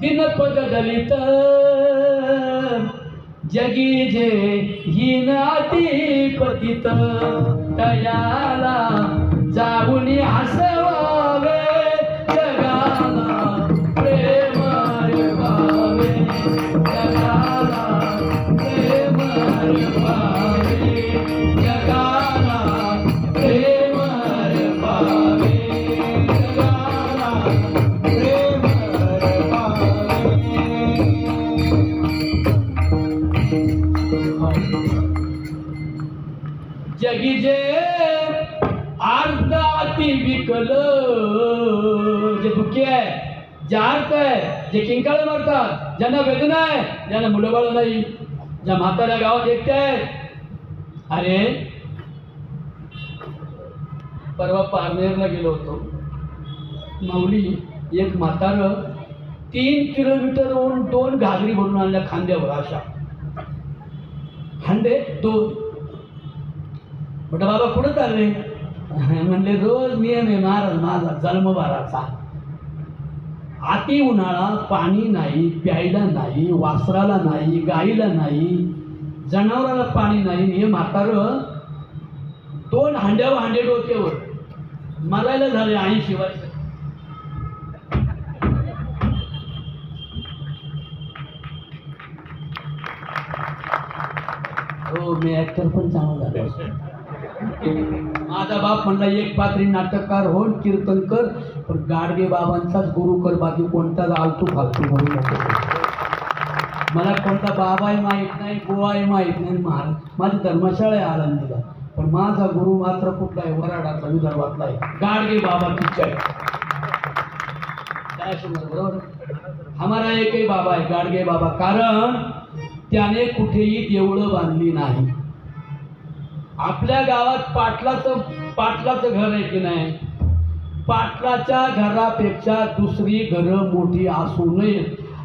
दिनपद दलित जगी जे ही नाती पतित तयाला जाऊन हसवावे जगाला प्रेम पावे जगाला प्रेम पावे जगाला जगी जे अर्धाती विकल. जे दुःखी आहे जे आर्त आहे जे किंकाळ मारतात ज्यांना वेदना आहे ज्यांना मुलंबाळ नाही. ज्या म्हाताऱ्या गावात एकटे आहेत. अरे परवा पारनेरला गेलो होतो. माऊली एक म्हातार तीन किलोमीटरवरून दोन घागरी भरून आणल्या खांद्यावर अशा. हांडे दोन. म्हटलं बाबा कुठं चालले? म्हणले रोज नियम आहे महाराज माझा जन्मबाराचा अति उन्हाळा पाणी नाही प्यायला नाही वासराला नाही गाईला नाही जनावराला पाणी नाही. हे म्हातार दोन हांड्या हांडे डोक्यावर. मरायला झाले ऐंशी वर्ष. हो मी ॲक्टर पण चांगला झालो. माझा बाप म्हणला एक पात्री नाटककार हो कीर्तन कर पण गाडगे बाबांचाच गुरु कर बाकी कोणताच आवतू फालतू म्हणून मला कोणता बाबाही माहीत नाही गोवाही माहीत नाही महाराज माझी धर्मशाळा आहे आनंदीला पण माझा गुरु मात्र कुठला आहे वराडाचा विदर्भातला आहे. गाडगे बाबा पिक्चर बरोबर? हमारा एकही बाबा आहे गाडगे बाबा कारण त्याने कुठेही देवळं बांधली नाही. आपल्या गावात पाटलाचं पाटलाचं घर आहे की नाही? पाटलाच्या घरापेक्षा दुसरी घरं मोठी असू नये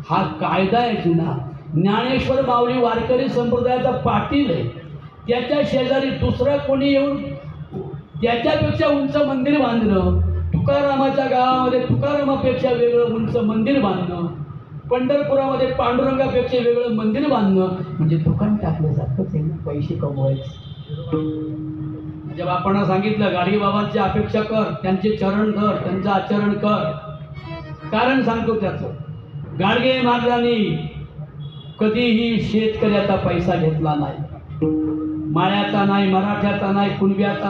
हा कायदा आहे की ना ज्ञानेश्वर माऊली वारकरी संप्रदायाचा पाटील आहे. त्याच्या शेजारी दुसरं कोणी येऊन त्याच्यापेक्षा उंच मंदिर बांधणं तुकारामाच्या गावामध्ये तुकारामापेक्षा वेगळं उंच मंदिर बांधणं पंढरपुरामध्ये पांडुरंगापेक्षा वेगळं मंदिर बांधणं म्हणजे दुकान टाकलं आहे ना पैसे कमवायचे. म्हणजे आपण सांगितलं गाडगे बाबांची अपेक्षा कर त्यांचे चरण कर त्यांचं आचरण कर. कारण सांगतो त्याचं. गाडगे महाराजांनी कधीही शेतकऱ्याचा पैसा घेतला नाही. माळ्याचा नाही मराठ्याचा नाही कुणब्याचा